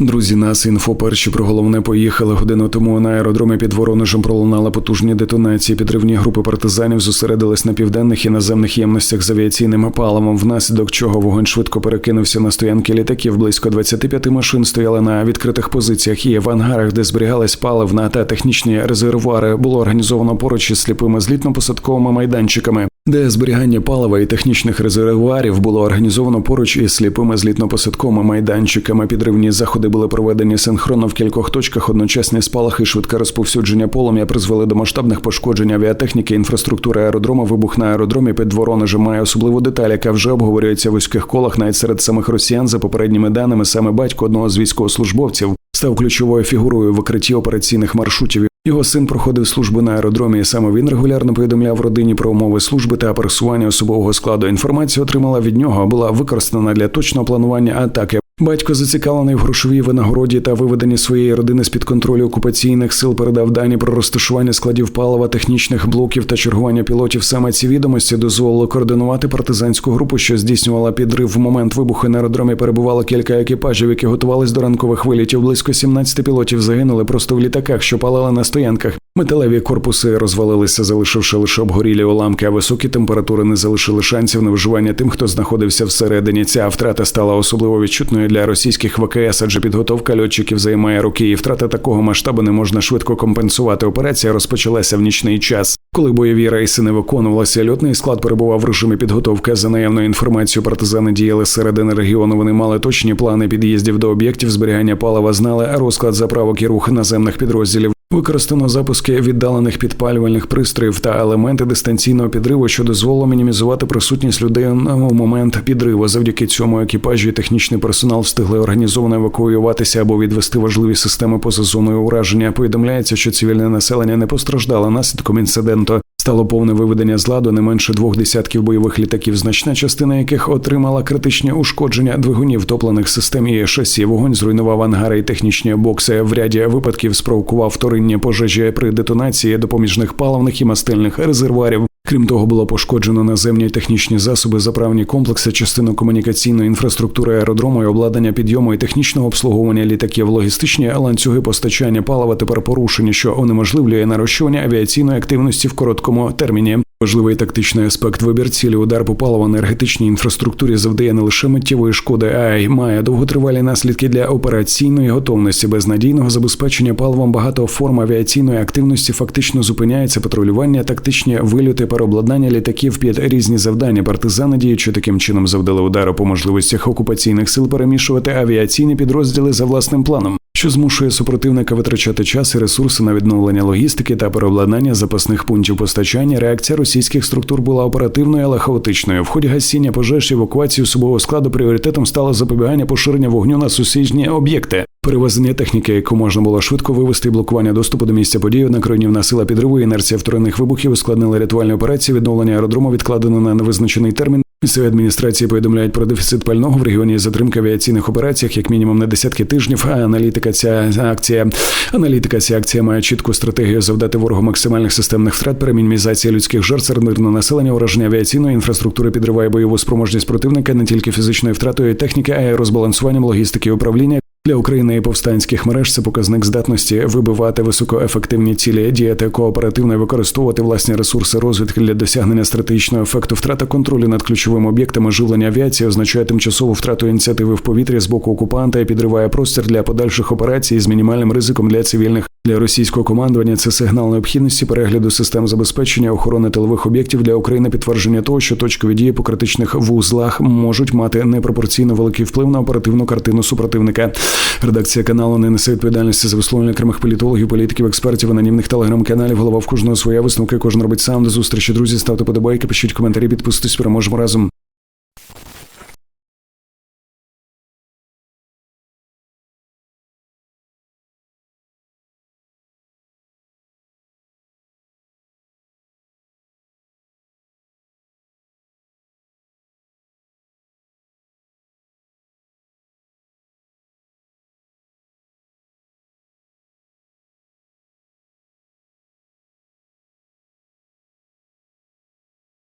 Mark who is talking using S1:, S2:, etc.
S1: Друзі, нас інфо перші про головне поїхали годину тому на аеродромі під Воронежем пролунали потужні детонації. Підривні групи партизанів зосередились на південних і наземних ємностях з авіаційним паливом, внаслідок чого вогонь швидко перекинувся на стоянки літаків. Близько 25 машин стояли на відкритих позиціях і в ангарах, де зберігались паливна та технічні резервуари. Було організовано поруч із сліпими злітно-посадковими майданчиками. Де зберігання палива і технічних резервуарів було організовано поруч із сліпими злітно-посадковими майданчиками. Підривні заходи були проведені синхронно в кількох точках. Одночасні спалахи, швидке розповсюдження полум'я призвели до масштабних пошкоджень авіатехніки, інфраструктури аеродрому. Вибух на аеродромі під Воронежем має особливу деталь, яка вже обговорюється в вузьких колах навіть серед самих росіян. За попередніми даними, саме батько одного з військовослужбовців став ключовою фігурою викритті операційних маршрутів. Його син проходив службу на аеродромі. і Саме він регулярно повідомляв родині про умови служби та пересування особового складу. Інформація отримала від нього була використана для точного планування атаки. Батько зацікавлений в грошовій винагороді та виведенні своєї родини з під контролю окупаційних сил передав дані про розташування складів палива, технічних блоків та чергування пілотів. Саме ці відомості дозволили координувати партизанську групу, що здійснювала підрив. В момент вибуху на аеродромі перебувало кілька екіпажів, які готувались до ранкових вилітів. Близько 17 пілотів загинули просто в літаках, що палали на стоянках. Металеві корпуси розвалилися, залишивши лише обгорілі уламки, а високі температури не залишили шансів на виживання тим, хто знаходився всередині. Ця втрата стала особливо відчутною для російських ВКС, адже підготовка льотчиків займає роки, і втрата такого масштабу не можна швидко компенсувати. Операція розпочалася в нічний час. Коли бойові рейси не виконувалися, льотний склад перебував в режимі підготовки. За наявною інформацією, партизани діяли середини регіону. Вони мали точні плани під'їздів до об'єктів зберігання палива, знали розклад заправок і рух наземних підрозділів. Використано запуски віддалених підпалювальних пристроїв та елементи дистанційного підриву, що дозволило мінімізувати присутність людей на момент підриву. Завдяки цьому екіпажі і технічний персонал встигли організовано евакуюватися або відвести важливі системи поза зоною ураження. Повідомляється, що цивільне населення не постраждало наслідком інциденту. Стало повне виведення з ладу не менше двох десятків бойових літаків, значна частина яких отримала критичні ушкодження двигунів топлених систем і шасі. Вогонь зруйнував ангари і технічні бокси. В ряді випадків спровокував вторинні пожежі при детонації допоміжних паливних і мастильних резервуарів. Крім того, було пошкоджено наземні технічні засоби, заправні комплекси, частину комунікаційної інфраструктури аеродрому і обладнання підйому і технічного обслуговування літаків, логістичні ланцюги постачання палива тепер порушені, що унеможливлює нарощування авіаційної активності в короткому терміні. Важливий тактичний аспект вибір цілі удар по паливо-енергетичній інфраструктурі завдає не лише миттєвої шкоди, а й має довготривалі наслідки для операційної готовності. Без надійного забезпечення паливом багато форм авіаційної активності фактично зупиняється патрулювання, тактичні вильоти, переобладнання літаків під різні завдання. Партизани діючи таким чином завдали удару по можливостях окупаційних сил перемішувати авіаційні підрозділи за власним планом що змушує супротивника витрачати час і ресурси на відновлення логістики та переобладнання запасних пунктів постачання. Реакція російських структур була оперативною, але хаотичною. В ході гасіння пожеж і евакуації особового складу пріоритетом стало запобігання поширення вогню на сусідні об'єкти. Перевезення техніки, яку можна було швидко вивести, і блокування доступу до місця події, однак руйнівна сила підриву, інерція вторинних вибухів ускладнили рятувальні операції. Відновлення аеродрому відкладено на невизначений термін. Місцеві адміністрації повідомляють про дефіцит пального в регіоні затримки затримка авіаційних операціях, як мінімум на десятки тижнів. А аналітика ця акція аналітика ця акція має чітку стратегію завдати ворогу максимальних системних втрат, перемінімізація людських жертв серед мирного населення, ураження авіаційної інфраструктури підриває бойову спроможність противника не тільки фізичною втратою техніки, а й розбалансуванням логістики управління. Для України і повстанських мереж це показник здатності вибивати високоефективні цілі, діяти кооперативно і використовувати власні ресурси розвідки для досягнення стратегічного ефекту. Втрата контролю над ключовими об'єктами живлення авіації означає тимчасову втрату ініціативи в повітрі з боку окупанта і підриває простір для подальших операцій з мінімальним ризиком для цивільних. Для російського командування це сигнал необхідності перегляду систем забезпечення охорони тилових об'єктів для України. Підтвердження того, що точкові дії по критичних вузлах можуть мати непропорційно великий вплив на оперативну картину супротивника. Редакція каналу не несе відповідальності за висловлення окремих політологів, політиків, експертів, анонімних телеграм-каналів. Голова в кожного своя висновки. Кожен робить сам до зустрічі. Друзі, ставте подобайки, пишіть коментарі, підписуйтесь. Переможемо разом.